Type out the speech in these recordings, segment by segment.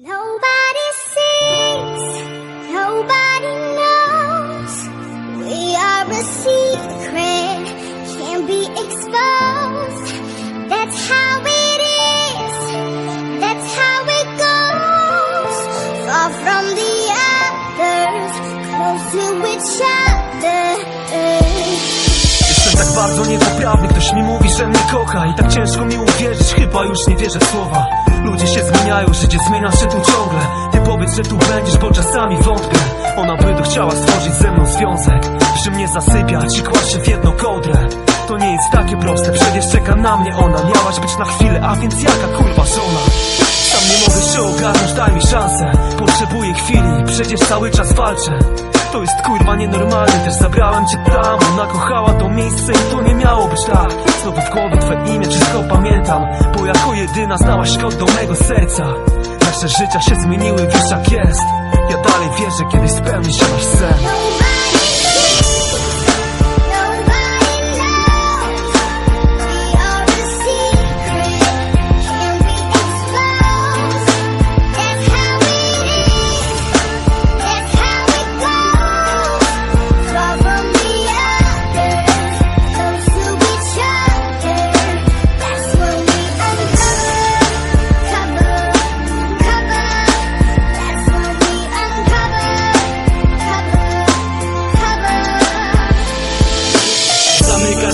Nobody sees, nobody knows. We are a secret, can't be exposed. That's how it is, that's how it goes. Far from the others, close to each other. Tak bardzo ktoś mi mówi, że mnie kocha I tak ciężko mi uwierzyć, chyba już nie wierzę w słowa Zmieniają, życie zmienia się tu ciągle. Ty powiedz, że tu będziesz, bo czasami wątpię. Ona by to chciała stworzyć ze mną związek. Przy mnie zasypiać i kłaść się w jedną kołdrę. To nie jest takie proste, przecież czeka na mnie ona. Miałaś być na chwilę, a więc jaka kurwa żona? Sam nie mogę się ogarnąć, daj mi szansę. Potrzebuję chwili, przecież cały czas walczę to jest kurwa nienormalne, też zabrałem cię tam. Ona kochała to miejsce i to nie miało być tak. Znowu w głowie twoje imię, wszystko pamiętam. Bo jako jedyna znałaś kod do mego serca. Nasze życia się zmieniły, wiesz jak jest. Ja dalej wierzę, kiedyś spełni się nasz sen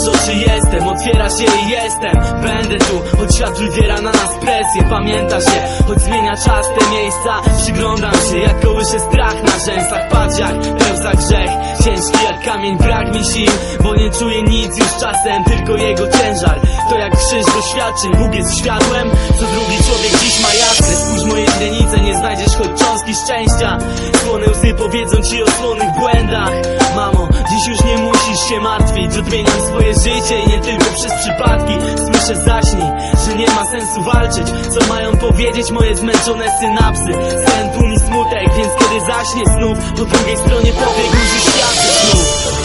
oczy, jestem, otwierasz je i jestem. Będę tu, choć świat wywiera na nas presję. Pamiętasz je, choć zmienia czas te miejsca. Przyglądam się, jak kołysze strach na rzęsach. Patrz jak pełza grzech, ciężki jak kamień Brak mi sił, bo nie czuję nic już czasem Tylko jego ciężar, to jak krzyż doświadczeń Bóg jest światłem, co drugi człowiek dziś ma jasne. Spójrz moje źrenice, nie znajdziesz choć cząstki szczęścia. Słone łzy powiedzą ci o słonych błędach. Mamo, dziś już nie się martwić Odmieniam swoje życie i nie tylko przez przypadki. Słyszę zaśnij, że nie ma sensu walczyć. Co mają powiedzieć moje zmęczone synapsy? Sen tłumi smutek, więc kiedy zaśnie znów Po drugiej stronie pobiegł już świat znów